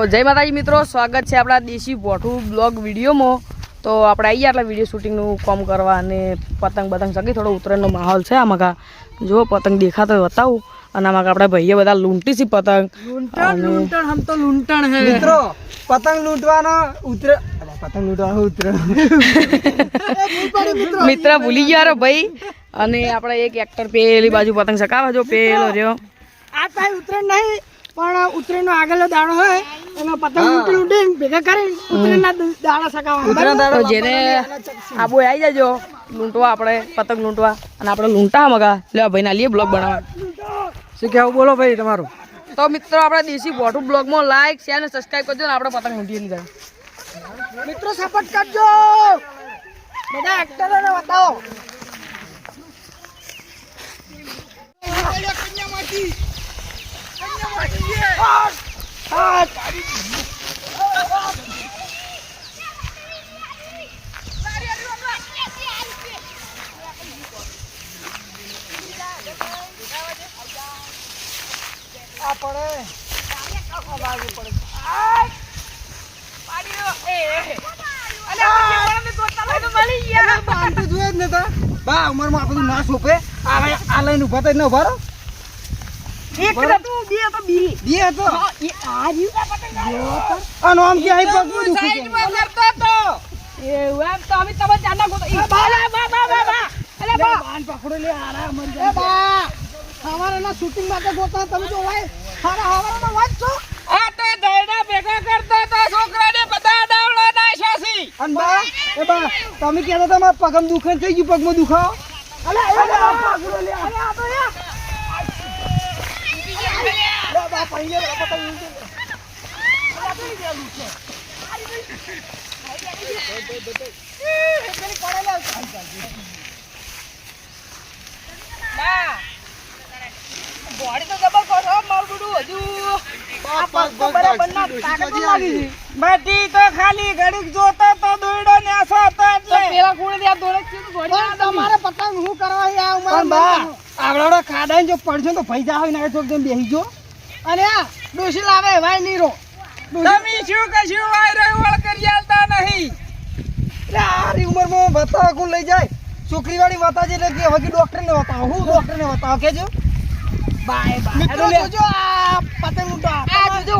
તો જય માતાજી મિત્રો સ્વાગત છે આપણા દેશી પોઠું બ્લોગ વિડીયોમાં. તો આપણે આવી ગયા એટલે વીડિયો શૂટિંગનું કામ કરવા અને પતંગ બતંગ સગી થોડો ઉત્તરાયણનો માહોલ છે આમાં કા. જો પતંગ દેખાતો બતાવું. અને આમાં આપણા ભાઈએ બધા લૂંટી છે પતંગ. લૂંટણ લૂંટણ તો લૂંટણ હે મિત્રો પતંગ લૂંટવાનો ઉતરે પતંગ લૂંટવાનો ઉતરે મિત્ર. ભૂલી ગયા ભાઈ. અને આપણે એક એક્ટર પેલી બાજુ પતંગ સકાવા જો પેલો રહ્યો આ તાઈ ઉતરણ નહીં. પણ ઉતરેણ નો આગળનો દાડો હોય એમાં પતંગ લૂંટી લૂંટીને ભેગા કરી ઉતરેણ ના દાડા સકાવા જેને આબુ આવી જજો લૂંટવા આપણે પતંગ લૂંટવા. અને આપણે લૂંટા મગા. લે ભાઈ ના લીએ બ્લોગ બનાવવા. શું કેવું બોલો ભાઈ તમારું? તો મિત્રો આપણે દેશી બોટુ બ્લોગમાં લાઈક શેર અને સબસ્ક્રાઇબ કરજો ને આપણે પતંગ લૂંટીએ લીધા મિત્રો સપોર્ટ કરજો. બધા એક્ટરોને બતાવો. બા ઉમરમાં આ બધું ના સોંપે આ લઈ- આ લઈને ઊભા થઈને ઊભા રહો બે હતો. આનો આમ કે અહીં પગમાં દુખે છે. અરે બાન પકડો લે હારા મરી જાય. હવારના શૂટિંગ માટે ગોતા તમે તો ભાઈ. હારા હવારના વાત છો? અન બા એ બા તમે કહેતા હતા મારા પગમ દુખે થઈ ગયું પગમાં દુખાવો? અલે એ બા. પકડો લે. અરે આ તો યાર લે બા. પહેલે લે પતંગ ઊંચે લે. બધી તો ખાલી ઘડીક જોતો તો દોયડો ને આસો હતો એટલે તમારે પતંગ હું કરવા આ ઉંમર બા આવડો ખાડાઈ જો પડશે તો પૈસા હોય ને તેમ બેહી જો અને આ ડોસી લાવે ભાઈ નીરો. તમે શું કશું વાયરો વળ કરી આલતા નહીં? આરી ઉંમરમાં બતાવો કોણ લઈ જાય. છોકરી વાળી બતાજે એટલે કે હવે ડોક્ટર ને બતાવો હું ડોક્ટર ને બતાવો કેજો બાય બાય. મિત્રો જો આ પતંગ ઉડો. પતંગ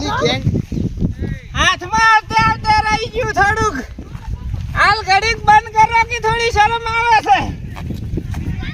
લૂંટી હાથમાં આવતે આવતે રહી ગયું થોડુંક. હાલ ઘડીક બંધ કરો કે થોડી શરમ આવે છે?